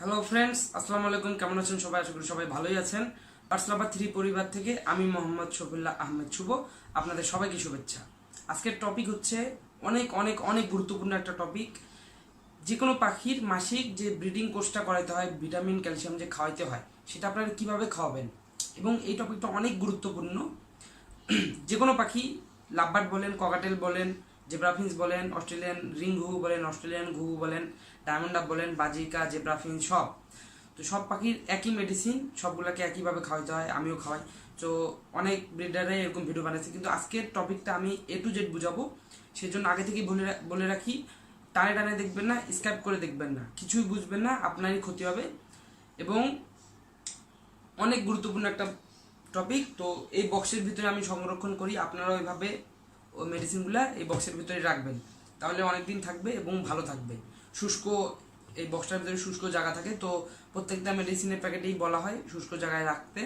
Hello friends আসসালামু আলাইকুম। কেমন আছেন সবাই? আশা করি সবাই ভালোই আছেন। পার্সলাবা থ্রি পরিবার থেকে আমি মোহাম্মদ শফিল্লাহ আহমেদ শুভ। আপনাদের সবাইকে শুভেচ্ছা। আজকের টপিক হচ্ছে অনেক অনেক অনেক গুরুত্বপূর্ণ একটা টপিক যে কোনো পাখির মাসিক যে ব্রিডিং কোর্সটা করাইতে হয় ভিটামিন ক্যালসিয়াম যে খাওয়াইতে হয়, সেটা আপনারা কীভাবে খাওয়াবেন? এবং এই টপিকটা অনেক গুরুত্বপূর্ণ। যে কোনো পাখি লাভবার্ড বলেন ককাটেল বলেন জেব্রাফিন্স বলেন, অস্ট্রেলিয়ান রিং ঘুঘু বলেন, অস্ট্রেলিয়ান ঘুঘু বলেন, ডায়মন্ড বলেন, বাজিকা জেব্রাফিন্স সব। তো সব পাখির একই মেডিসিন সবগুলোকে একইভাবে খাওয়াতে হয়, আমিও খাওয়াই। তো অনেক ব্রিডারে এরকম ভিডিও বানাচ্ছে কিন্তু আজকের টপিকটা আমি এ টু জেড বুঝাবো। সেই জন্য আগে থেকেই বলে বলে রাখি, টানে টানে দেখবেন না স্ক্যাপ করে দেখবেন না। কিছুই বুঝবেন না, আপনারই ক্ষতি হবে। এবং অনেক গুরুত্বপূর্ণ একটা টপিক তো এই বক্সের ভিতরে আমি সংরক্ষণ করি। আপনারা ওইভাবে ওই মেডিসিনগুলো এই বক্সের ভিতরে রাখবেন। তাহলে অনেক দিন থাকবে এবং ভালো থাকবে। শুষ্ক এই বক্সটার ভিতরে শুষ্ক জায়গা থাকে, তো প্রত্যেকটা মেডিসিনের প্যাকেটেই বলা হয়, শুষ্ক জায়গায় রাখতে।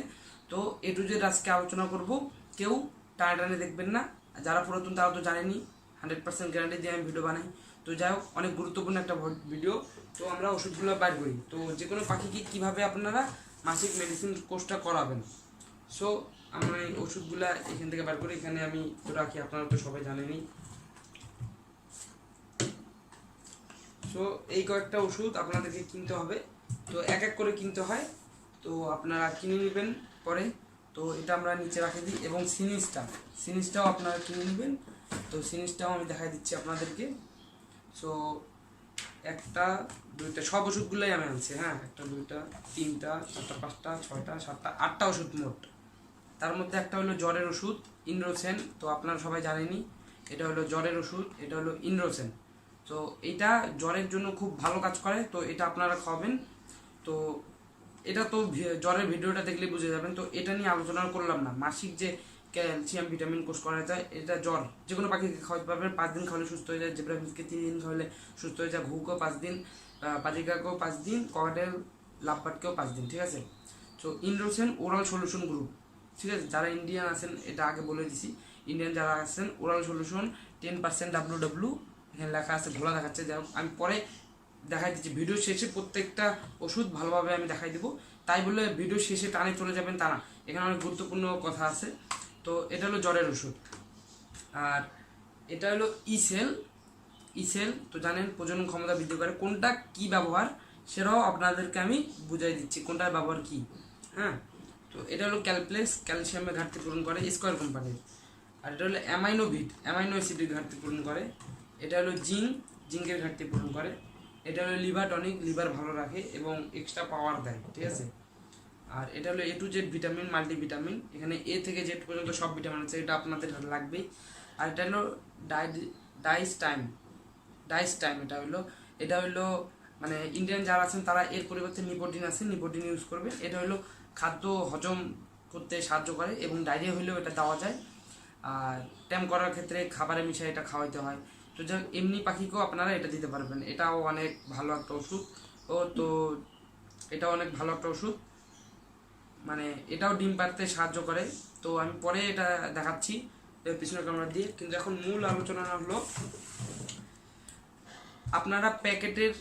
তো এ টু জেড আজকে আলোচনা করব। কেউ টানে টানে দেখবেন না। যারা পুরাতন, তারা তো জানেনি হান্ড্রেড পার্সেন্ট গ্যারান্টি দিয়ে আমি ভিডিও বানাই। তো যাই হোক, অনেক গুরুত্বপূর্ণ একটা ভিডিও তো আমরা ওষুধগুলো বাইর করি। তো যে কোনো পাখিকে কীভাবে আপনারা মাসিক মেডিসিন কোর্সটা করাবেন। সো আমরা এই ওষুধগুলা এখান থেকে বার করি এখানে আমি তো রাখি, আপনারা তো সবাই জানেনই। সো এই কয়েকটা ওষুধ আপনাদেরকে কিনতে হবে। তো এক এক করে কিনতে হয়। তো আপনারা কিনে নেবেন পরে। তো এটা আমরা নিচে রাখে দিই। এবং সিনিসটা, সিনিসটাও আপনারা কিনে নেবেন। তো সিনিসটাও আমি দেখাই দিচ্ছি আপনাদেরকে। সো একটা, দুইটা, সব ওষুধগুলোই আমি আনছি হ্যাঁ? একটা, দুইটা, তিনটা, চারটা, পাঁচটা, ছয়টা, সাতটা, আটটা ওষুধ মোট। তার মধ্যে একটা হলো জ্বরের ওষুধ ইন্ড্রোসেন তো আপনারা সবাই জানেনই, এটা হলো জ্বরের ওষুধ, এটা হলো ইন্ড্রোসেন তো এটা জ্বরের জন্য খুব ভালো কাজ করে, তো এটা আপনারা খাওয়াবেন। তো এটা তো জ্বরের ভিডিওটা দেখলে বুঝে যাবেন। তো এটা নিয়ে আলোচনা করলাম না। মাসিক যে ক্যালসিয়াম, ভিটামিন কোর্স করা যায়, এটা জ্বর যে কোনো পাখিকে খাওয়াতে পারবেন। পাঁচ দিন খাওয়ালে সুস্থ হয়ে যায়, জেব্রা ফিসকে তিন দিন খাওয়ালে সুস্থ হয়ে যায় ঘুকেও পাঁচ দিন পাজিকাকেও পাঁচ দিন, ককাটেল, লাভবাটকেও পাঁচ দিন, ঠিক আছে? তো ইন্ড্রোসেন ওরাল সলিউশন গ্রুপ। ঠিক আছে, যারা ইন্ডিয়ান আছেন, এটা আগে বলে দিছি। ইন্ডিয়ান যারা আছেন oral solution ten percent W W এখানে লেখা আছে, ঘোলা দেখাচ্ছে। হোক, আমি পরে দেখাই দিচ্ছি। ভিডিও শেষে প্রত্যেকটা ওষুধ ভালোভাবে আমি দেখাই দেবো। তাই বলে ভিডিও শেষে টানে চলে যাবেন তা না এখানে অনেক গুরুত্বপূর্ণ কথা আছে। তো এটা হলো জ্বরের ওষুধ। আর এটা হলো ইসেল ইসেল তো জানেন, প্রজনন ক্ষমতা বৃদ্ধি করে। কোনটা কি ব্যবহার, সেটাও আপনাদেরকে আমি বুঝাই দিচ্ছি। কোনটার ব্যবহার কি? হ্যাঁ? তো এটা হলো ক্যালপ্লেক্স ক্যালসিয়ামের ঘাটতি পূরণ করে স্কোয়ার কোম্পানির। আর এটা হলো অ্যামাইনোভিট অ্যামাইনো অ্যাসিডের ঘাটতি পূরণ করে। এটা হলো জিঙ্ক, জিঙ্কের ঘাটতি পূরণ করে। এটা হলো লিভার টনিক, লিভার ভালো রাখে এবং এক্সট্রা পাওয়ার দেয়, ঠিক আছে? আর এটা হলো A to Z vitamin multivitamin এখানে এ থেকে জেড পর্যন্ত সব ভিটামিন আছে, এটা আপনাদের লাগবেই। আর এটা হলো ডাই ডাইস টাইম ডাইস টাইম এটা হলো। এটা হলো মানে ইন্ডিয়ান যারা আছেন তারা এর পরিবর্তে নিপোটিন আছে নিপোটিন ইউজ করবে এটা হলো খাদ্য হজম করতে সাহায্য করে এবং ডায়রিয়া হলেও এটা দেওয়া যায়। আর ট্যাম করার ক্ষেত্রে খাবারে মিশিয়ে এটা খাওয়াইতে হয়। তো যাই এমনি পাখিকেও আপনারা এটা দিতে পারবেন। এটাও অনেক ভালো একটা ওষুধ। ও তো এটাও অনেক ভালো একটা ওষুধ। মানে এটাও ডিম পাড়তে সাহায্য করে। তো আমি পরে এটা দেখাচ্ছি এর পিছনে ক্যামেরা দিয়ে। কিন্তু এখন মূল আলোচনা হলো, আপনারা প্যাকেটের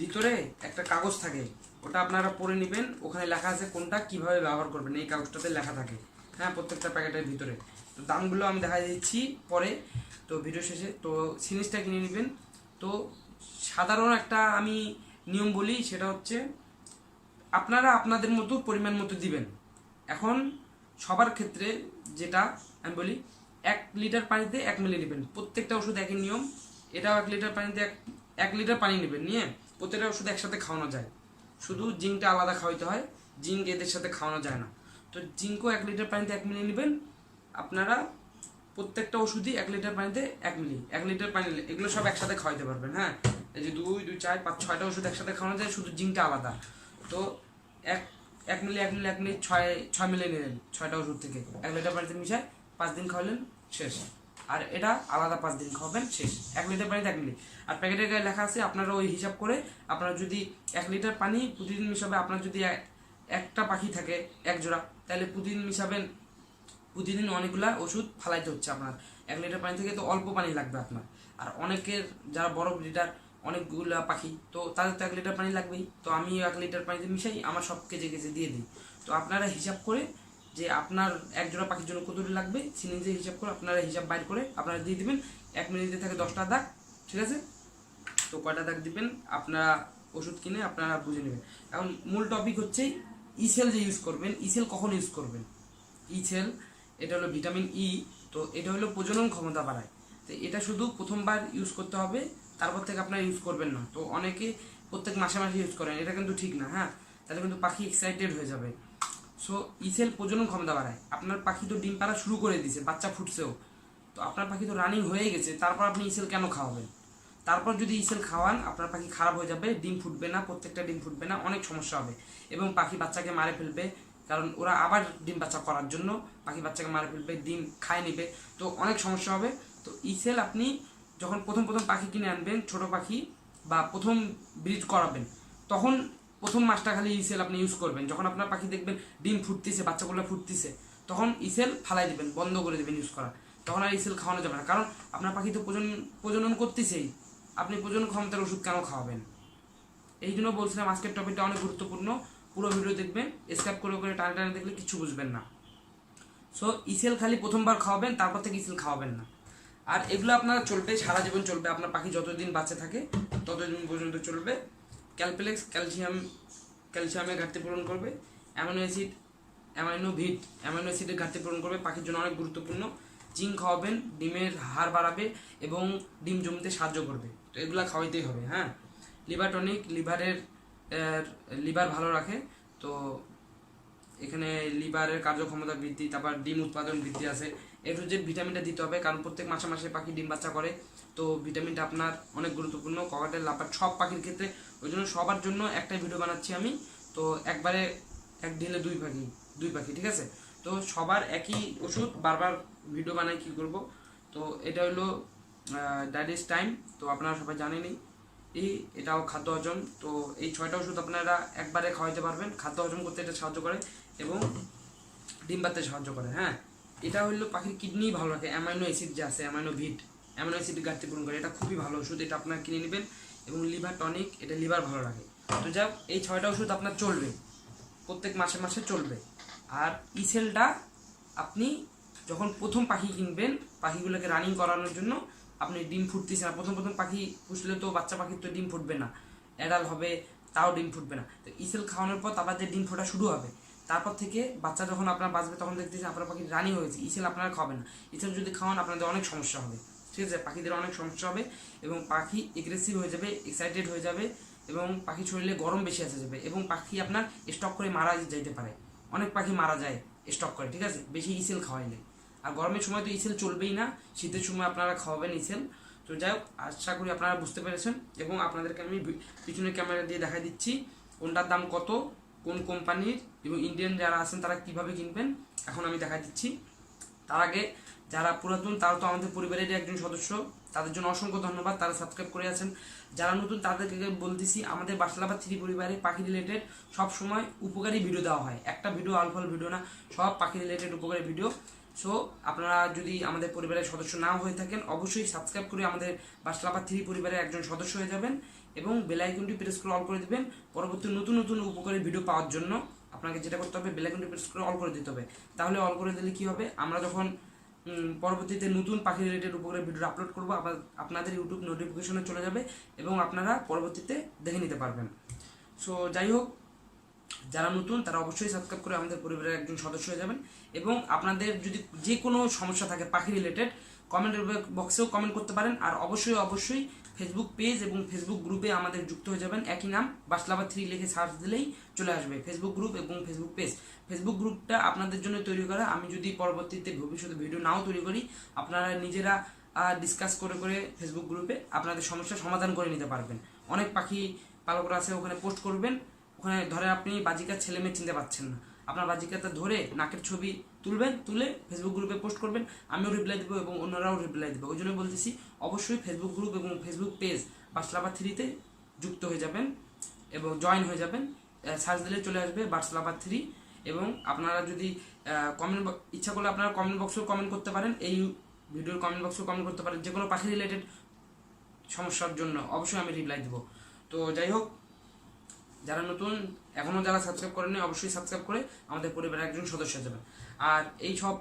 ভিতরে একটা কাগজ থাকে। ওটা আপনারা পড়ে নেবেন। ওখানে লেখা আছে কোনটা কীভাবে ব্যবহার করবেন, এই কাগজটাতে লেখা থাকে। হ্যাঁ প্রত্যেকটা প্যাকেটের ভিতরে। তো দামগুলো আমি দেখা দিচ্ছি পরে। তো ভিডিও শেষে, তো সিরিজটা কিনে নেবেন। তো সাধারণ একটা আমি নিয়ম বলি, সেটা হচ্ছে আপনারা আপনাদের মতো, পরিমাণ মতো দিবেন। এখন সবার ক্ষেত্রে যেটা আমি বলি, এক লিটার পানিতে এক মিলি নেবেন। প্রত্যেকটা ওষুধ একই নিয়ম। এটাও এক লিটার পানিতে এক এক লিটার পানি নেবেন। নিয়ে প্রত্যেকটা ওষুধ একসাথে খাওয়ানো যায়। শুধু জিঙ্কটা আলাদা খাওয়াইতে হয়, জিঙ্ক এদের সাথে খাওয়ানো যায় না। তো জিঙ্কও এক লিটার পানিতে এক মিলি নেবেন। আপনারা প্রত্যেকটা ওষুধই এক লিটার পানিতে এক মিলি, এক লিটার পানি এগুলো সব একসাথে খাওয়াইতে পারবেন হ্যাঁ? এই যে দুই দুই, চার, পাঁচ, ছয়টা ওষুধ একসাথে খাওয়ানো যায়, শুধু জিঙ্কটা আলাদা। তো এক এক মিলি এক মিলি এক মিলি, ছয় ছয় মিলি নিলেন, ছয়টা ওষুধ থেকে। এক লিটার পানিতে মিশায় পাঁচ দিন খাওয়ালেন, শেষ। আর এটা আলাদা পাঁচ দিন খাওয়াবেন, শেষ। এক লিটার পানিতে এক মিলি আর প্যাকেটের গায়ে লেখা আছে, আপনারা ওই হিসাব করে আপনারা যদি এক লিটার পানি প্রতিদিন মিশাবে, আপনার যদি একটা পাখি থাকে, এক জোড়া, তাহলে প্রতিদিন মিশাবেন, প্রতিদিন অনেকগুলা ওষুধ ফালাইতে হচ্ছে আপনার। এক লিটার পানি থেকে তো অল্প পানি লাগবে আপনার। আর অনেকের যারা বড় লিটার অনেকগুলা পাখি, তো তাদের তো এক লিটার পানি লাগবেই। তো আমি এক লিটার পানিতে মিশাই, আমার সব কেজে কেজে দিয়ে দিই। তো আপনারা হিসাব করে যে আপনার এক জোড়া পাখির জন্য কতটি লাগবে সিরিঞ্জে হিসাব করে আপনারা হিসাব বাইর করে আপনারা দিয়ে দিবেন। এক মিনিটে থাকে দশটা দাগ, ঠিক আছে? তো কয়টা দাগ দিবেন? আপনারা ওষুধ কিনে আপনারা বুঝে নেবেন। এখন মূল টপিক হচ্ছে ইসেল যে ইউজ করবেন ইসেল কখন ইউজ করবেন? ইসেল এটা হলো ভিটামিন ই তো এটা হলো প্রজনন ক্ষমতা বাড়ায়। তো এটা শুধু প্রথমবার ইউজ করতে হবে, তারপর থেকে আপনারা ইউজ করবেন না। তো অনেকে প্রত্যেক মাসে মাসে ইউজ করেন, এটা কিন্তু ঠিক না হ্যাঁ? তাহলে কিন্তু পাখি এক্সাইটেড হয়ে যাবে। সো ইসেল প্রজনন ক্ষমতা বাড়ায়। আপনার পাখি তো ডিম পাড়া শুরু করে দিছে, বাচ্চা ফুটছেও। তো আপনার পাখি তো রানিং হয়ে গেছে, তারপর আপনি ইসেল কেন খাওয়াবেন? তারপর যদি ইসেল খাওয়ান, আপনার পাখি খারাপ হয়ে যাবে, ডিম ফুটবে না, প্রত্যেকটা ডিম ফুটবে না, অনেক সমস্যা হবে। এবং পাখি বাচ্চাকে মারে ফেলবে, কারণ ওরা আবার ডিম বাচ্চা করার জন্য পাখি বাচ্চাকে মারে ফেলবে, ডিম খায় নেবে। তো অনেক সমস্যা হবে। তো ইসেল আপনি যখন প্রথম প্রথম পাখি কিনে আনবেন, ছোট পাখি বা প্রথম ব্রিড করাবেন, তখন প্রথম মাসটা খালি ইসেল আপনি ইউজ করবেন। যখন আপনার পাখি দেখবেন ডিম ফুটতেছে, বাচ্চাগুলো ফুটতেছে, তখন ইসেল ফালাই দিবেন, বন্ধ করে দেবেন ইউজ করা তখন আর ইসেল খাওয়ানো যাবে না। কারণ আপনার পাখি তো প্রজনন প্রজনন করতেছেই। আপনি প্রজনন ক্ষমতার ওষুধ কেন খাওয়াবেন? এই জন্য বলছিলাম আজকের টপিকটা অনেক গুরুত্বপূর্ণ। পুরো ভিডিও দেখবেন স্ক্যাপ করে করে টানে টানে দেখলে কিছু বুঝবেন না। সো ইসেল খালি প্রথমবার খাওয়াবেন, তারপর থেকে ইসেল খাওয়াবেন না। আর এগুলো আপনার চলবে, সারা জীবন চলবে। আপনার পাখি যতদিন বাচ্চা থাকে, ততদিন পর্যন্ত চলবে। ক্যালপেলেক্স ক্যালসিয়াম, ক্যালসিয়ামের ঘাটতি পূরণ করবে। Amino acid, amino vit, amino অ্যাসিডের ঘাটতি পূরণ করবে। পাখির জন্য অনেক গুরুত্বপূর্ণ। জিঙ্ক খাওয়াবেন, ডিমের হার বাড়াবে এবং ডিম জমতে সাহায্য করবে। তো এগুলো খাওয়াইতেই হবে হ্যাঁ? লিভার টনিক, লিভারের লিভার ভালো রাখে। তো এখানে লিভারের কার্যক্ষমতা বৃদ্ধি, তারপর ডিম উৎপাদন বৃদ্ধি আছে। একটু যে ভিটামিনটা দিতে হবে, কারণ প্রত্যেক মাসে মাসে পাখি ডিম বাচ্চা করে। তো ভিটামিনটা আপনার অনেক গুরুত্বপূর্ণ ককাটের লাপার সব পাখির ক্ষেত্রে। ওই জন্য সবার জন্য একটাই ভিডিও বানাচ্ছি আমি। তো একবারে এক ঢিলে দুই পাখি দুই পাখি, ঠিক আছে? তো সবার একই ওষুধ, বারবার ভিডিও বানাই কি করব? তো এটা হলো ডাইজেস্ট টাইম তো আপনারা সবাই জানেনই এই এটাও খাদ্য হজম। তো এই ছয়টা ওষুধ আপনারা একবারে খাওয়াইতে পারবেন। খাদ্য হজম করতে এটা সাহায্য করে এবং ডিম পাতে সাহায্য করে হ্যাঁ? এটা হলো পাখির কিডনি ভালো রাখে, অ্যামাইনো অ্যাসিড যে আছে, অ্যামাইনো ভিট, অ্যামাইনো অ্যাসিড ঘাটতি পূরণ করে। এটা খুবই ভালো ওষুধ, এটা আপনারা কিনে নেবেন এবং লিভার টনিক, এটা লিভার ভালো রাখে। তো যাক, এই ছয়টা ওষুধ আপনার চলবে, প্রত্যেক মাসে মাসে চলবে। আর ইসেলটা আপনি যখন প্রথম পাখি কিনবেন, পাখিগুলোকে রানিং করানোর জন্য আপনি ডিম ফুটতেছে না। প্রথম প্রথম পাখি পুষলে তো বাচ্চা পাখির তো ডিম ফুটবে না অ্যাডাল হবে, তাও ডিম ফুটবে না। তো ইসেল খাওয়ানোর পর তারপর যে ডিম ফোটা শুরু হবে তারপর থেকে বাচ্চা যখন আপনার বাঁচবে, তখন দেখতেছেন আপনার পাখি রানিং হয়েছে। ইসেল আপনারা খাবেন না। ইসেল যদি খাওয়ান, আপনাদের অনেক সমস্যা হবে। ঠিক আছে? পাখিদের অনেক সমস্যা হবে এবং পাখি এগ্রেসিভ হয়ে যাবে এক্সাইটেড হয়ে যাবে এবং পাখি শরীরে গরম বেশি আসে যাবে এবং পাখি আপনার স্টক করে মারা যাইতে পারে। অনেক পাখি মারা যায় স্টক করে, ঠিক আছে? বেশি ইসেল খাওয়াইলে আর গরমের সময় তো ইসেল চলবেই না। শীতের সময় আপনারা খাওয়াবেন ইসেল। তো যাই হোক, আশা করি আপনারা বুঝতে পেরেছেন এবং আপনাদেরকে আমি পিছনের ক্যামেরা দিয়ে দেখাই দিচ্ছি। কোনটার দাম কত? কোন কোম্পানির এবং ইন্ডিয়ান যারা আছেন তারা কীভাবে কিনবেন, এখন আমি দেখা দিচ্ছি। তার আগে যারা পুরাতন, তারা তো আমাদের পরিবারেরই একজন সদস্য, তাদের জন্য অসংখ্য ধন্যবাদ, তারা সাবস্ক্রাইব করে আছেন। যারা নতুন, তাদেরকে বলতেছি, আমাদের বাসলাবাদ থ্রি পরিবারে পাখি রিলেটেড সব সময় উপকারী ভিডিও দেওয়া হয়। একটা ভিডিও আলফাল ভিডিও না, সব পাখি রিলেটেড উপকারী ভিডিও সো আপনারা যদি আমাদের পরিবারের সদস্য নাও হয়ে থাকেন, অবশ্যই সাবস্ক্রাইব করে আমাদের বাসলাবাদ থ্রি পরিবারের একজন সদস্য হয়ে যাবেন। এবং বেল আইকনটি প্রেস করে অল করে দিবেন। পরবর্তী নতুন নতুন উপকারী ভিডিও পাওয়ার জন্য আপনাকে যেটা করতে হবে বেল আইকনটি প্রেস করে অল করে দিতে হবে। তাহলে অল করে দিলে কি হবে? আমরা যখন পরবর্তীতে নতুন পাখি রিলেটেড উপকারী ভিডিও আপলোড করব আপনাদের ইউটিউব নোটিফিকেশনে চলে যাবে এবং আপনারা পরবর্তীতে দেখে নিতে পারবেন। সো যাই হোক, যারা নতুন, তারা অবশ্যই সাবস্ক্রাইব করে আমাদের পরিবারের একজন সদস্য হয়ে যাবেন এবং আপনাদের যদি যে কোনো সমস্যা থাকে পাখি রিলেটেড কমেন্ট বক্সেও কমেন্ট করতে পারেন। আর অবশ্যই অবশ্যই ফেসবুক পেজ এবং ফেসবুক গ্রুপে আমাদের যুক্ত হয়ে যাবেন। একই নাম বাসলাবা থ্রি লিখে সার্চ দিলেই চলে আসবে। ফেসবুক গ্রুপ এবং ফেসবুক পেজ ফেসবুক গ্রুপটা আপনাদের জন্য তৈরি করা। আমি যদি পরবর্তীতে ভবিষ্যতে ভিডিও নাও তৈরি করি, আপনারা নিজেরা ডিসকাস করে করে ফেসবুক গ্রুপে আপনাদের সমস্যার সমাধান করে নিতে পারবেন। অনেক পাখি পালকরা আছে, ওখানে পোস্ট করবেন। ওখানে ধরে আপনি বাজিকার ছেলে মেয়ে চিনতে পারছেন না। আপনার বাজিকাটা ধরে নাকের ছবি তুলবেন, তুলে ফেসবুক গ্রুপে পোস্ট করবেন, আমিও রিপ্লাই দেবো এবং অন্যরাও রিপ্লাই দেবো। ওই জন্য বলতেছি, অবশ্যই ফেসবুক গ্রুপ এবং ফেসবুক পেজ বাসলাবা থ্রিতে যুক্ত হয়ে যাবেন এবং জয়েন হয়ে যাবেন। সার্চ দিলে চলে আসবে বার্সলাবা থ্রি এবং আপনারা যদি কমেন্ট ইচ্ছা করলে আপনারা কমেন্ট বক্সেও কমেন্ট করতে পারেন, এই ভিডিওর কমেন্ট বক্সেও কমেন্ট করতে পারেন যে কোনো পাখি রিলেটেড সমস্যার জন্য অবশ্যই আমি রিপ্লাই দেবো। তো যাই হোক, যারা নতুন এখনও যারা সাবস্ক্রাইব করেনি অবশ্যই সাবস্ক্রাইব করে আমাদের পরিবারের একজন সদস্য যাবেন। আর এই সব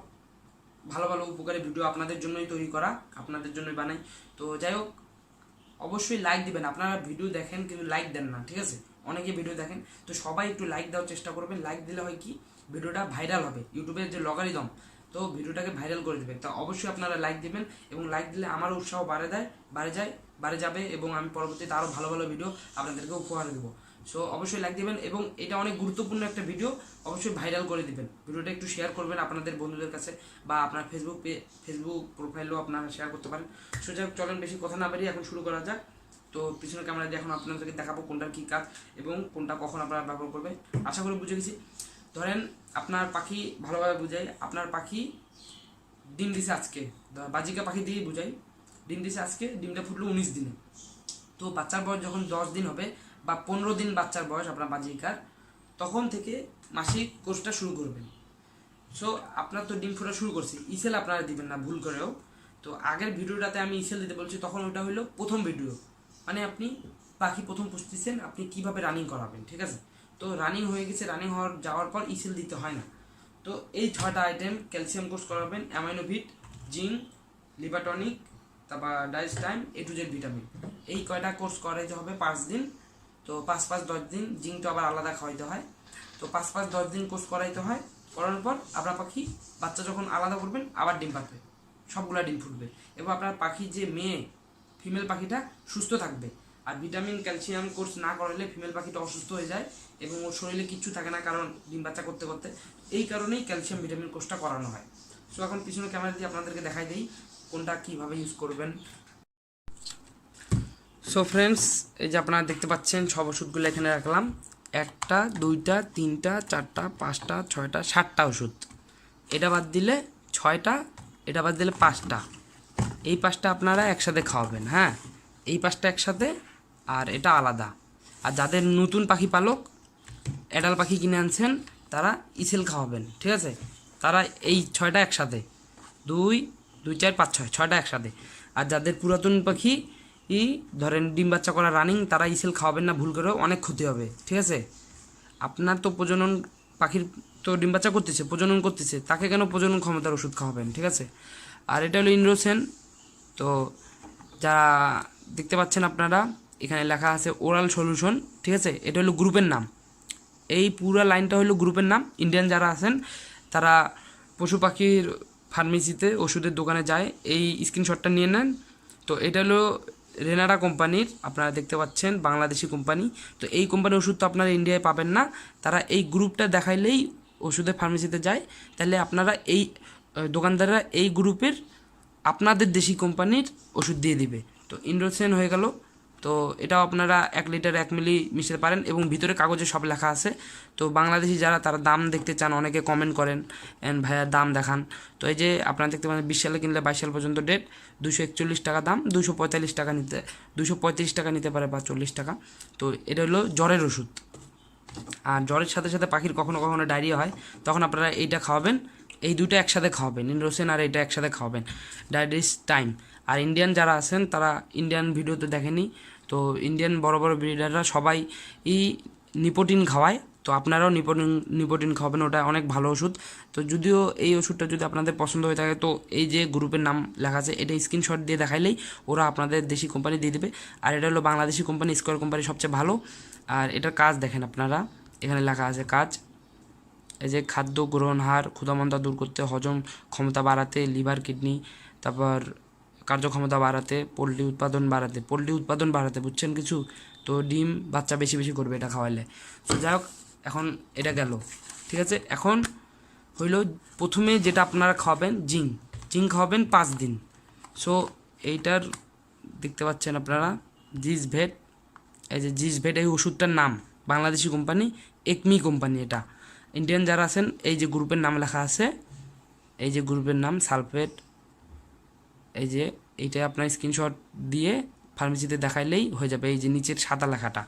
ভালো ভালো উপকারী ভিডিও আপনাদের জন্যই তৈরি করা, আপনাদের জন্যই বানাই। তো যাই হোক, অবশ্যই লাইক দিবেন। আপনারা ভিডিও দেখেন কিন্তু লাইক দেন না, ঠিক আছে? অনেকে ভিডিও দেখেন। তো সবাই একটু লাইক দেওয়ার চেষ্টা করবেন। লাইক দিলে হয় কি? ভিডিওটা ভাইরাল হবে। ইউটিউবের যে লগারিদম তো ভিডিওটাকে ভাইরাল করে দেবে। তো অবশ্যই আপনারা লাইক দিবেন এবং লাইক দিলে আমার উৎসাহ বাড়ে দেয়, বাড়ে যায়, বাড়ে যাবে এবং আমি পরবর্তীতে আরও ভালো ভালো ভিডিও আপনাদেরকে উপহার দেবো। সো অবশ্যই লাইক দিবেন এবং এটা অনেক গুরুত্বপূর্ণ একটা ভিডিও অবশ্যই ভাইরাল করে দিবেন। ভিডিওটা একটু শেয়ার করবেন আপনাদের বন্ধুদের কাছে বা আপনার ফেসবুক ফেসবুক প্রোফাইলেও আপনারা শেয়ার করতে পারেন। সো যাই চলেন বেশি কথা না বাড়িয়ে এখন শুরু করা যাক। তো পিছনে ক্যামেরা দিয়ে এখন আপনাদেরকে দেখাবো কোনটার কী কাজ এবং কোনটা কখন আপনারা ব্যবহার করবেন। আশা করি বুঝে গেছি। ধরেন, আপনার পাখি ভালোভাবে বুঝাই। আপনার পাখি ডিম দিছে আজকে। বাজিকা পাখি দিয়েই বুঝাই। ডিম দিছে আজকে, ডিমটা ফুটলো উনিশ দিনে। তো, বাচ্চার বয়স যখন দশ দিন হবে বা পনেরো দিন বাচ্চার বয়স আপনার বাজিকার, তখন থেকে মাসিক কোর্সটা শুরু করবেন। সো আপনার তো ডিম ফোটা শুরু করছি। ইসেল আপনারা দিবেন না, ভুল করেও। তো আগের ভিডিওটাতে আমি ইসেল দিতে বলছি, তখন ওটা হলো প্রথম ভিডিও। মানে আপনি পাখি প্রথম পুষতেছেন আপনি কীভাবে রানিং করাবেন, ঠিক আছে? তো রানিং হয়ে গেছে রানিং হওয়ার, যাওয়ার পর ইসেল দিতে হয় না। তো এই ছয়টা আইটেম ক্যালসিয়াম কোর্স করাবেন অ্যামাইনোভিট জিঙ্ক লিভাটনিক তারপর dice time A to Z vitamin এই কয়টা কোর্স করাইতে হবে পাঁচ দিন তো পাঁচ পাঁচ দশ দিন জিঙ্ক তো আবার আলাদা খাওয়াইতে হয়। তো পাঁচ পাঁচ দশ দিন কোর্স করাইতে হয়। করানোর পর আপনার পাখি বাচ্চা যখন আলাদা করবেন, আবার ডিম পাতবে সবগুলা ডিম ফুটবে। এবং আপনার পাখি যে মেয়ে ফিমেল পাখিটা সুস্থ থাকবে। আর ভিটামিন, ক্যালসিয়াম কোর্স না করালে ফিমেল পাখিটা অসুস্থ হয়ে যায় এবং ওর শরীরে কিচ্ছু থাকে না কারণ ডিম বাচ্চা করতে করতে। এই কারণেই ক্যালসিয়াম, ভিটামিন কোর্সটা করানো হয়। সো এখন পিছনে ক্যামেরা দিয়ে আপনাদেরকে দেখাই দিই কোনটা কীভাবে ইউজ করবেন। সো ফ্রেন্ডস এই যে আপনারা দেখতে পাচ্ছেন, সব ওষুধগুলো এখানে রাখলাম। একটা, দুইটা, তিনটা, চারটা, পাঁচটা, ছয়টা, সাতটা ওষুধ। এটা বাদ দিলে ছয়টা, এটা বাদ দিলে পাঁচটা। এই পাঁচটা আপনারা একসাথে খাওয়াবেন হ্যাঁ? এই পাঁচটা একসাথে, আর এটা আলাদা। আর যাদের নতুন পাখি পালক অ্যাডাল পাখি কিনে আনছেন, তারা ইসেল খাওয়াবেন, ঠিক আছে? তারা এই ছয়টা একসাথে। দুই দুই, চার, পাঁচ, ছয়, ছয়টা একসাথে। আর যাদের পুরাতন পাখি ই, ধরেন ডিম বাচ্চা করা রানিং তারা ইসেল খাওয়াবেন না, ভুল করেও অনেক ক্ষতি হবে, ঠিক আছে? আপনার তো প্রজনন, পাখির তো ডিম বাচ্চা করতেছে, প্রজনন করতেছে, তাকে কেন প্রজনন ক্ষমতার ওষুধ খাওয়াবেন, ঠিক আছে? আর এটা হলো ইন্ড্রোসেন তো যারা দেখতে পাচ্ছেন আপনারা, এখানে লেখা আছে ওরাল সলিউশন ঠিক আছে? এটা হলো গ্রুপের নাম। এই পুরো লাইনটা হলো গ্রুপের নাম। ইন্ডিয়ান যারা আছেন, তারা পশু পাখির ফার্মেসিতে ওষুধের দোকানে যায়, এই স্ক্রিনশটটা নিয়ে নেন। তো এটা হলো রেনারা কোম্পানির, আপনারা দেখতে পাচ্ছেন, বাংলাদেশি কোম্পানি। তো এই কোম্পানির ওষুধ তো আপনারা ইন্ডিয়ায় পাবেন না। তারা এই গ্রুপটা দেখাইলেই ওষুধের ফার্মেসিতে যায়। তাহলে আপনারা এই দোকানদাররা এই গ্রুপের আপনাদের দেশি কোম্পানির ওষুধ দিয়ে দিবে। তো ইন্ডোসেন হয়ে গেল। তো এটাও আপনারা এক লিটার এক মিলি মিশাতে পারেন এবং ভিতরে কাগজে সব লেখা আছে। তো বাংলাদেশি যারা, তারা দাম দেখতে চান, অনেকে কমেন্ট করেন, এন ভাইয়া দাম দেখান। তো এই যে আপনারা দেখতে পারেন বিশ সালে কিনলে বাইশ সাল পর্যন্ত ডেট দুশো একচল্লিশ টাকা দাম, দুশো পঁয়তাল্লিশ টাকা নিতে, দুশো পঁয়ত্রিশ টাকা নিতে পারে বা চল্লিশ টাকা। তো এটা হলো জ্বরের ওষুধ। আর জ্বরের সাথে সাথে পাখির কখনো কখনো ডায়রিয়া হয়, তখন আপনারা এইটা খাওয়াবেন। এই দুটো একসাথে খাওয়াবেন। ইন্ড্রোসেন আর এইটা একসাথে খাওয়াবেন। ডায়ারিস টাইম আর ইন্ডিয়ান যারা আছেন, তারা ইন্ডিয়ান ভিডিও তো দেখেনি। তো ইন্ডিয়ান বড় বড় ব্রিডাররা সবাই এই নিপোটিন খাওয়ায়। তো আপনারাও নিপোটিন নিপোটিন খাওয়াবেন, ওটা অনেক ভালো ওষুধ। তো যদিও এই ওষুধটা যদি আপনাদের পছন্দ হয়ে থাকে, তো এই যে গ্রুপের নাম লেখা আছে, এটা স্ক্রিনশট দিয়ে দেখাইলেই ওরা আপনাদের দেশি কোম্পানি দিয়ে দেবে। আর এটা হলো বাংলাদেশি কোম্পানি স্কোয়ার কোম্পানি সবচেয়ে ভালো। আর এটার কাজ দেখেন আপনারা। এখানে লেখা আছে কাজ। এই যে খাদ্য গ্রহণ হার ক্ষুধামন্দা দূর করতে হজম ক্ষমতা বাড়াতে, লিভার, কিডনি, তারপর কার্যক্ষমতা বাড়াতে, পোলট্রি উৎপাদন বাড়াতে। পোলট্রি উৎপাদন বাড়াতে, বুঝছেন কিছু? তো ডিম বাচ্চা বেশি বেশি করবে এটা খাওয়াইলে তো যাই হোক, এখন এটা গেল, ঠিক আছে? এখন হইল প্রথমে যেটা আপনারা খাওয়াবেন, জিং। জিং খাওয়াবেন পাঁচ দিন। সো এইটার দেখতে পাচ্ছেন আপনারা জিস ভেট। এই যে জিস ভেট, এই ওষুধটার নাম, বাংলাদেশি কোম্পানি, একমি কোম্পানি এটা। ইন্ডিয়ান যারা আছেন, এই যে গ্রুপের নাম লেখা আছে, এই যে গ্রুপের নাম সালফেট, এই যে এইটা আপনার স্ক্রিনশট দিয়ে ফার্মেসিতে দেখাইলেই হয়ে যাবে, এই যে নিচের সাদা লেখাটা।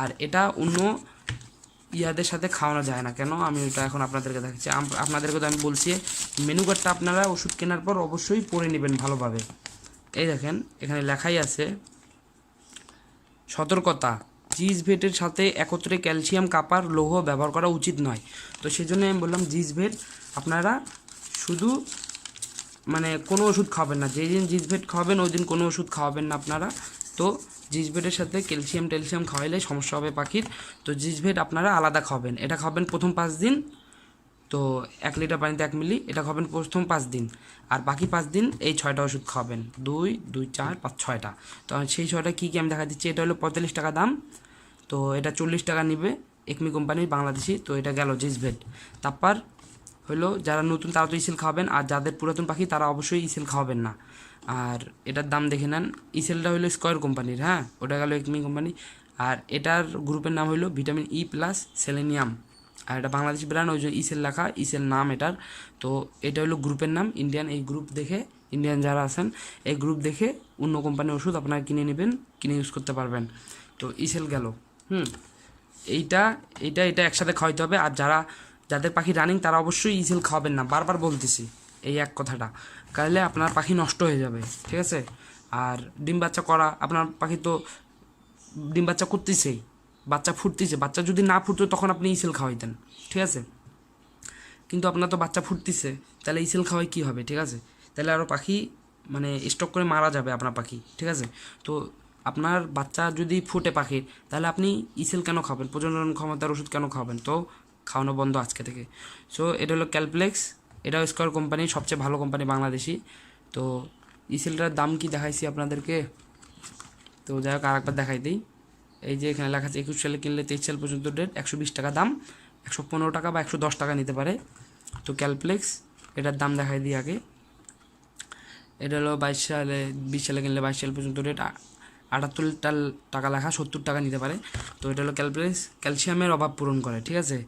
আর এটা অন্য ইয়াদের সাথে খাওয়ানো যায় না, কেন? আমি ওটা এখন আপনাদেরকে দেখাচ্ছি। আপনাদেরকে তো আমি বলছি মেনু কার্ডটা আপনারা ওষুধ কেনার পর অবশ্যই পড়ে নেবেন ভালোভাবে। এই দেখেন, এখানে লেখাই আছে, সতর্কতা। জিজ ভেটের সাথে একত্রে ক্যালসিয়াম, কাপার, লৌহ ব্যবহার করা উচিত নয়। তো সেজন্য আমি বললাম, জিজ ভেট আপনারা শুধু মানে কোনো ওষুধ খাবেন না। যেই দিন জিজভেট খাওয়াবেন, ওই দিন কোনো ওষুধ খাওয়াবেন না আপনারা। তো জিজভেটের সাথে ক্যালসিয়াম ট্যালসিয়াম খাওয়াইলে সমস্যা হবে পাখির। তো জিজভেট আপনারা আলাদা খাবেন। এটা খাবেন প্রথম পাঁচ দিন। তো এক লিটার পানিতে এক মিলি, এটা খাবেন প্রথম পাঁচ দিন। আর বাকি পাঁচ দিন এই ছয়টা ওষুধ খাবেন। দুই দুই, চার, পাঁচ, ছয়টা। তো সেই ছয়টা কী কী আমি দেখা দিচ্ছি, এটা হলো পঁয়তাল্লিশ টাকা দাম। তো এটা চল্লিশ টাকা নিবে একমি কোম্পানির বাংলাদেশি, তো এটা গেল জিজভেট তারপর হলো যারা নতুন, তারা তো ইসেল খাওয়াবেন, আর যাদের পুরাতন পাখি, তারা অবশ্যই ইসেল খাওয়াবেন না। আর এটার দাম দেখে নেন, ইসেলটা হলো স্কয়ার কোম্পানির হ্যাঁ? ওটা গেল একমি কোম্পানি। আর এটার গ্রুপের নাম হলো ভিটামিন ই প্লাস সেলেনিয়াম। আর এটা বাংলাদেশ ব্র্যান্ড, ওই যে ইসেল লেখা, ইসেল নাম এটার। তো এটা হলো গ্রুপের নাম, ইন্ডিয়ান। এই গ্রুপ দেখে, ইন্ডিয়ান যারা আছেন, এই গ্রুপ দেখে অন্য কোম্পানির ওষুধ আপনারা কিনে নেবেন, কিনে ইউজ করতে পারবেন। তো ইসেল গেল। হুম। এইটা এইটা এটা একসাথে খাওয়াইতে হবে। আর যারা, যাদের পাখি রানিং তারা অবশ্যই ইসেল খাওয়াবেন না। বারবার বলতেছি এই এক কথাটা। কারলে আপনার পাখি নষ্ট হয়ে যাবে, ঠিক আছে? আর ডিম বাচ্চা করা, আপনার পাখি তো ডিম বাচ্চা করতেছেই বাচ্চা ফুটতেছে। বাচ্চা যদি না ফুটতো, তখন আপনি ইসেল খাওয়াইতেন, ঠিক আছে? কিন্তু আপনার তো বাচ্চা ফুটতেছে, তাহলে ইসেল খাওয়াই কী হবে, ঠিক আছে? তাহলে আরও পাখি মানে স্টক করে মারা যাবে আপনার পাখি, ঠিক আছে? তো আপনার বাচ্চা যদি ফুটে পাখির, তাহলে আপনি ইসেল কেন খাবেন? প্রজনন ক্ষমতার ওষুধ কেন খাবেন? তো খাওয়ানো বন্ধ আজকে থেকে। সো এটা হলো ক্যালপ্লেক্স এটাও স্কোয়ার কোম্পানি সবচেয়ে ভালো কোম্পানি বাংলাদেশি। তো ইসেলটার দাম কি দেখাইছি আপনাদেরকে? তো যাই হোক, আরেকবার দেখাই দিই। এই যে এখানে লেখা আছে, একুশ সালে কিনলে তেইশ সাল পর্যন্ত ডেট একশো বিশ টাকা দাম। একশো পনেরো টাকা বা একশো দশ টাকা নিতে পারে। তো ক্যালপ্লেক্স এটার দাম দেখাই দিই আগে। এটা হলো বাইশ সালে, বিশ সালে কিনলে বাইশ সাল পর্যন্ত রেট আটাত্তর টাল- টাকা লেখা সত্তর টাকা নিতে পারে। তো এটা হলো ক্যালপ্লেক্স ক্যালসিয়ামের অভাব পূরণ করে, ঠিক আছে?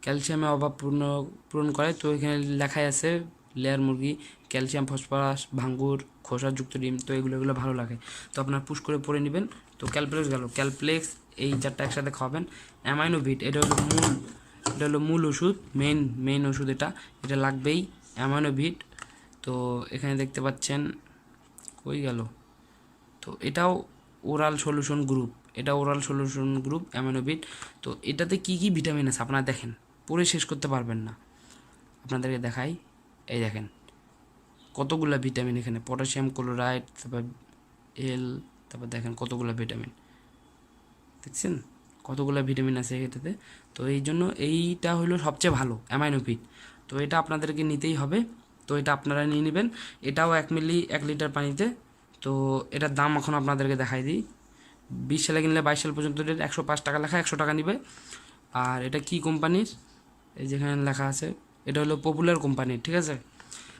ক্যালসিয়ামের অভাব পূর্ণ, পূরণ করে, তো এখানে লেখাই আছে, লেয়ার মুরগি, ক্যালসিয়াম, ফসফরাস, ভাঙ্গুর খোসাযুক্ত ডিম, তো এগুলো এগুলো ভালো লাগে। তো আপনার পুশ করে পরে নেবেন। তো ক্যালপ্লেক্স গেল। ক্যালপ্লেক্স এই চারটা একসাথে খাবেন অ্যামাইনোভিট এটা হলো মূল, এটা হলো মূল ওষুধ মেন মেন ওষুধ এটা। এটা লাগবেই অ্যামাইনোভিট তো এখানে দেখতে পাচ্ছেন কই গেল। তো এটাও ওরাল সলিউশন গ্রুপ। এটা ওরাল সলিউশন গ্রুপ অ্যামিনোবিট তো এটাতে কি কি ভিটামিন আছে? আপনারা দেখেন। পড়ে শেষ করতে পারবেন না। আপনাদেরকে দেখাই। এই দেখেন। কতগুলা ভিটামিন এখানে? পটাশিয়াম, ক্লোরাইড, তারপর এল, তারপর দেখেন কতগুলো ভিটামিন। দেখছেন? কতগুলো ভিটামিন আছে এটাতে? তো এই জন্য এইটা হলো সবচেয়ে ভালো অ্যামাইনোভিট তো এটা আপনাদেরকে নিতেই হবে। তো এটা আপনারা নিয়ে নেবেন। এটাও এক মিলি, এক লিটার পানিতে তো এটার দাম এখন আপনাদেরকে দেখাই দিই। বিশ সালে কিনলে বাইশ সাল পর্যন্ত রেট একশো পাঁচ টাকা লেখা, একশো টাকা নিবে। আর এটা কি কোম্পানির? এই যেখানে লেখা আছে, এটা হলো পপুলার কোম্পানির ঠিক আছে?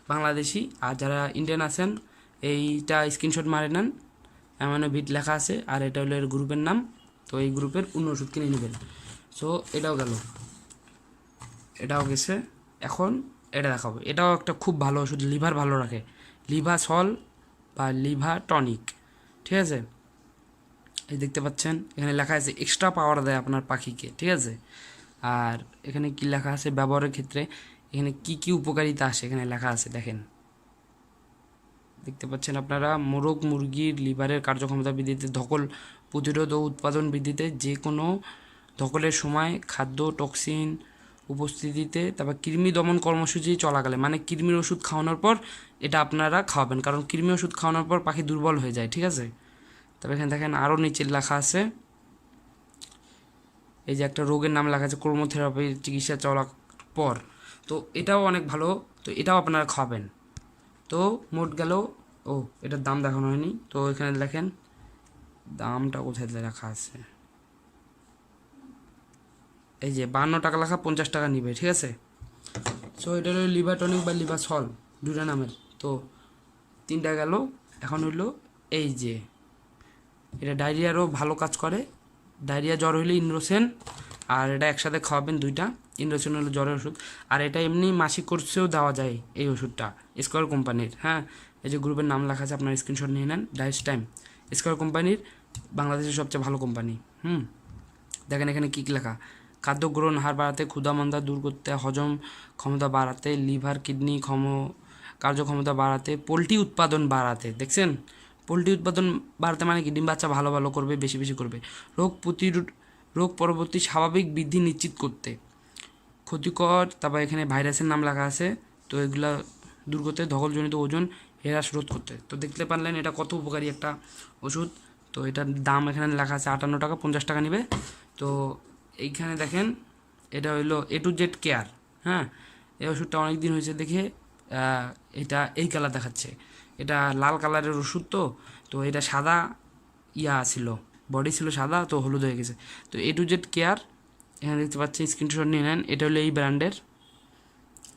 বাংলাদেশি। আর যারা ইন্ডিয়ান আছেন, এইটা স্ক্রিনশট মারে নেন। এমনও ভিট লেখা আছে। আর এটা হলো এর গ্রুপের নাম। তো এই গ্রুপের অন্য ওষুধ কিনে নেবেন। সো এটাও গেল। এটাও গেছে। এখন এটা দেখাবো। এটাও একটা খুব ভালো ওষুধ, লিভার ভালো রাখে। লিভার সল বা লিভার টনিক, ঠিক আছে? এই দেখতে পাচ্ছেন, এখানে লেখা আছে এক্সট্রা পাওয়ার দেয় আপনার পাখিকে, ঠিক আছে? আর এখানে কি লেখা আছে ব্যবহারের ক্ষেত্রে? এখানে কি কি উপকারিতা আসে? এখানে লেখা আছে, দেখেন। দেখতে পাচ্ছেন আপনারা, মোরগ মুরগির লিভারের কার্যক্ষমতা বৃদ্ধিতে, ধকল প্রতিরোধ ও উৎপাদন বৃদ্ধিতে যে কোনো ধকলের সময় খাদ্য টক্সিন উপস্থিতিতে তারপর কৃমি দমন কর্মসূচি চলাকালে মানে কৃমির ওষুধ খাওয়ানোর পর এটা আপনারা খাওয়াবেন। কারণ কৃমি ওষুধ খাওয়ানোর পর পাখি দুর্বল হয়ে যায়, ঠিক আছে? তবে এখানে দেখেন আরও নিচে লেখা আছে, এই যে একটা রোগের নাম লেখা আছে কর্মোথেরাপির চিকিৎসা চলার পর। তো এটাও অনেক ভালো, তো এটাও আপনারা খাবেন তো মোট গেল, ও, এটার দাম দেখানো হয়নি। তো এখানে লেখেন দামটা কোথায় লেখা আছে? এই যে বান্ন টাকা লেখা পঞ্চাশ টাকা নিবে, ঠিক আছে? সো এটা হলো লিভার টনিক বা লিভার সল দুটা নামের। তো তিনটা গেল, এখন হইল এই যে, এটা ডায়রিয়ারও ভালো কাজ করে। ডায়রিয়া জ্বর হইলে ইন্দ্রোসেন আর এটা একসাথে খাওয়াবেন দুইটা। ইন্দ্রোসেন হলো জ্বরের ওষুধ। আর এটা এমনি মাসিক কোর্সেও দেওয়া যায় এই ওষুধটা স্কোয়ার কোম্পানির হ্যাঁ? এই যে গ্রুপের নাম লেখা আছে, আপনার স্ক্রিনশট নিয়ে নেন ডাইস টাইম স্কোয়ার কোম্পানির বাংলাদেশের সবচেয়ে ভালো কোম্পানি হুম? দেখেন এখানে কী লেখা? খাদ্য গ্রহণ হার বাড়াতে, ক্ষুধামন্দা দূর করতে, হজম ক্ষমতা বাড়াতে, লিভার, কিডনি ক্ষম, কার্যক্ষমতা বাড়াতে, পোলট্রি উৎপাদন বাড়াতে। দেখছেন? পোলট্রি উৎপাদন বাড়াতে মানে কি? ডিম বাচ্চা ভালো ভালো করবে, বেশি বেশি করবে। রোগ প্রতিরোধ, রোগ পরবর্তী স্বাভাবিক বৃদ্ধি নিশ্চিত করতে। ক্ষতিকর, তারপর এখানে ভাইরাসের নাম লেখা আছে, তো এগুলা দূর করতে, ধকলজনিত ওজন হ্রাস রোধ করতে। তো দেখতে পারলেন এটা কত উপকারী একটা ওষুধ। তো এটার দাম এখানে লেখা আছে আটান্ন টাকা, পঞ্চাশ টাকা নেবে। তো এইখানে দেখেন, এটা হইল এ টু জেড কেয়ার হ্যাঁ? এই ওষুধটা অনেক দিন হয়েছে দেখে এটা এই কালার দেখাচ্ছে। এটা লাল কালারের ওষুধ তো তো এটা সাদা ইয়া ছিল বডি ছিল সাদা, তো হলুদ হয়ে গেছে। তো এ টু জেড কেয়ার এখানে দেখতে পাচ্ছেন স্ক্রিনশট নিয়ে নেন, এটা হলো এই ব্র্যান্ডের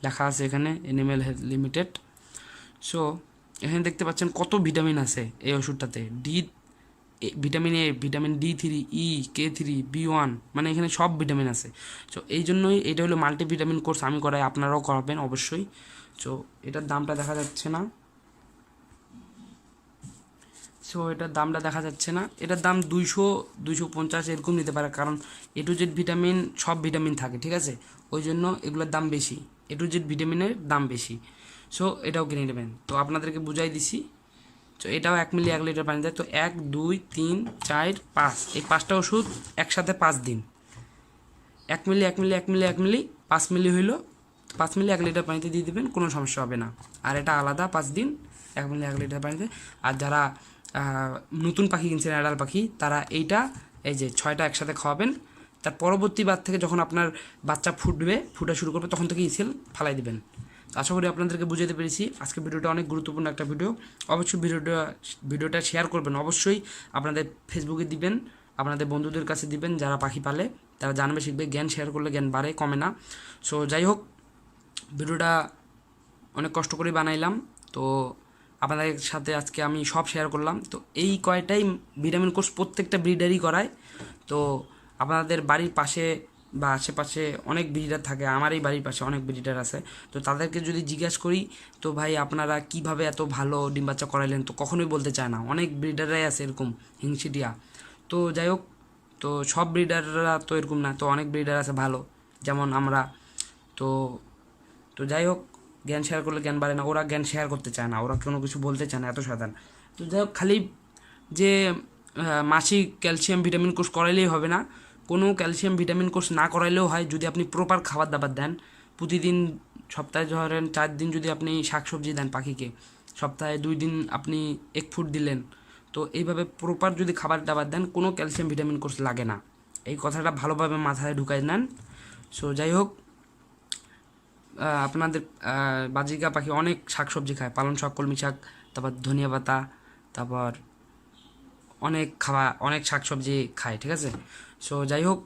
লেখা আছে এখানে এনিম্যাল হেলথ লিমিটেড সো এখানে দেখতে পাচ্ছেন কত ভিটামিন আছে এই ওষুধটাতে D vitamin A vitamin D three E K three B one মানে এখানে সব ভিটামিন আছে। সো এই জন্যই এটা হলো মাল্টিভিটামিন কোর্স আমি করাই, আপনারাও করাবেন অবশ্যই। সো এটার দামটা দেখা যাচ্ছে না। সো এটার দামটা দেখা যাচ্ছে না। এটার দাম দুইশো দুইশো পঞ্চাশ এরকম নিতে পারে, কারণ এ টু জেড ভিটামিন সব ভিটামিন থাকে, ঠিক আছে? ওই জন্য এগুলোর দাম বেশি। এ টু জেড ভিটামিনের দাম বেশি। সো এটাও কিনে নেবেন। তো, আপনাদেরকে বুঝাই দিছি। তো এটাও এক মিলি এক লিটার পানি দেয়। তো এক, দুই, তিন, চার, পাঁচ। এই পাঁচটা ওষুধ একসাথে পাঁচ দিন। এক মিলি এক মিলি এক মিলি এক মিলি, পাঁচ মিলি হইল, পাঁচ মিলি এক লিটার পানিতে দিয়ে দেবেন, কোনো সমস্যা হবে না। আর এটা আলাদা পাঁচ দিন, এক মিলি, এক লিটার পানিতে। আর যারা নতুন পাখি কিনছেন অ্যাডাল পাখি, তারা এইটা, এই যে ছয়টা একসাথে খাওয়াবেন। তার পরবর্তী বার থেকে যখন আপনার বাচ্চা ফুটবে, ফুটা শুরু করবে, তখন থেকে ইসেল ফালাই দিবেন। আশা করি আপনাদেরকে বুঝাতে পেরেছি। আজকে ভিডিওটা অনেক গুরুত্বপূর্ণ একটা ভিডিও। অবশ্যই ভিডিওটা ভিডিওটা শেয়ার করবেন। অবশ্যই আপনাদের ফেসবুকে দিবেন, আপনাদের বন্ধুদের কাছে দিবেন, যারা পাখি পালে। তারা জানবে, শিখবে, জ্ঞান শেয়ার করলে জ্ঞান বাড়ে, কমে না। সো যাই হোক, ভিডিওটা অনেক কষ্ট করে বানাইলাম। তো আপনাদের সাথে আজকে আমি সব শেয়ার করলাম। তো এই কয়টাই ভিটামিন কোর্স প্রত্যেকটা ব্রিডারই করায়। তো আপনাদের বাড়ির পাশে বা আশেপাশে অনেক ব্রিডার থাকে আমারই বাড়ির পাশে অনেক ব্রিডার আছে। তো তাদেরকে যদি জিজ্ঞেস করি, তো ভাই, আপনারা কীভাবে এত ভালো ডিম বাচ্চা করাইলেন? তো কখনোই বলতে চায় না। অনেক ব্রিডাররাই আছে এরকম, হিংসিটিয়া। তো যাই হোক, তো সব ব্রিডাররা তো এরকম না, তো অনেক ব্রিডার আছে ভালো। যেমন আমরা, তো তো যাই হোক, জ্ঞান শেয়ার করলে জ্ঞান বাড়ে না, ওরা জ্ঞান শেয়ার করতে চায় না, ওরা কোনো কিছু বলতে চায় না, এত সাধারণ। তো যাই হোক, খালি যে মাসিক ক্যালসিয়াম ভিটামিন কোর্স করাইলেই হবে না। কোনো ক্যালসিয়াম ভিটামিন কোর্স না করাইলেও হয় যদি আপনি প্রপার খাবার দাবার দেন। প্রতিদিন সপ্তাহে ধরেন চার দিন যদি আপনি শাকসবজি দেন পাখিকে, সপ্তাহে দুই দিন আপনি এক ফুট দিলেন। তো এইভাবে প্রপার যদি খাবার দাবার দেন, কোনো ক্যালসিয়াম ভিটামিন কোর্স লাগে না। এই কথাটা ভালোভাবে মাথায় ঢুকাই নেন। সো যাই হোক আপনাদের বাজিকা পাখি অনেক শাকসবজি খায়। পালং শাক, কলমি শাক, তারপর ধনিয়া পাতা, তারপর অনেক খাওয়া অনেক শাকসবজি খায়, ঠিক আছে? সো যাই হোক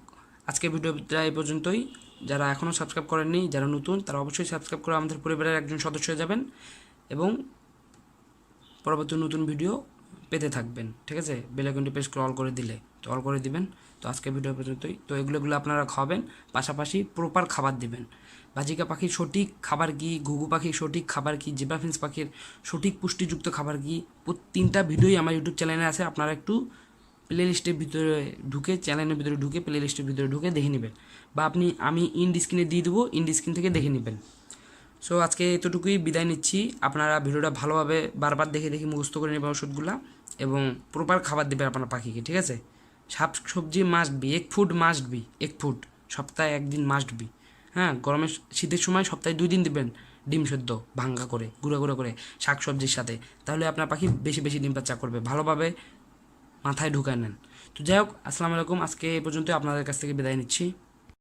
আজকে ভিডিওটা এই পর্যন্তই। যারা এখনও সাবস্ক্রাইব করেননি, যারা নতুন, তারা অবশ্যই সাবস্ক্রাইব করে আমাদের পরিবারের একজন সদস্য হয়ে যাবেন এবং পরবর্তী নতুন ভিডিও পেতে থাকবেন, ঠিক আছে? বেলাইকনটি পেজ অল করে দিলে, তো অল করে দিবেন। তো আজকে ভিডিও পর্যন্তই। তো এগুলোগুলো আপনারা খাওয়াবেন, পাশাপাশি প্রপার খাবার দিবেন। বাজিকা পাখির সঠিক খাবার কি, ঘুঘু পাখির সঠিক খাবার কি জেব্রাফিন্স পাখির সঠিক পুষ্টিযুক্ত খাবার কি তিনটা ভিডিওই আমার ইউটিউব চ্যানেলে আছে। আপনারা একটু প্লে লিস্টের ভিতরে ঢুকে চ্যানেলের ভিতরে ঢুকে প্লে লিস্টের ভিতরে ঢুকে দেখে নেবেন। বা আপনি, আমি ইন্ড স্ক্রিনে দিয়ে দেবো ইন্ড স্ক্রিন থেকে দেখে নেবেন। সো আজকে এতটুকুই বিদায় নিচ্ছি। আপনারা ভিডিওটা ভালোভাবে বারবার দেখে দেখে মুখস্থ করে নেবেন ওষুধগুলা এবং প্রপার খাবার দেবেন আপনার পাখিকে, ঠিক আছে? শাক সবজি মাস্ট বি এক ফুড মাস্ট বি এক ফুড সপ্তাহে একদিন মাস্ট বি হ্যাঁ গরমের শীতের সময় সপ্তাহে দুই দিন দেবেন, ডিম সেদ্ধ, ভাঙ্গা করে, গুঁড়ো গুঁড়ো করে শাক সবজির সাথে। তাহলে আপনার পাখি বেশি বেশি ডিম বাচ্চা করবে। ভালোভাবে মাথায় ঢুকায় নেন। তো যাই হোক, আসসালামু আলাইকুম। আজকে এই পর্যন্ত আপনাদের কাছ থেকে বিদায় নিচ্ছি।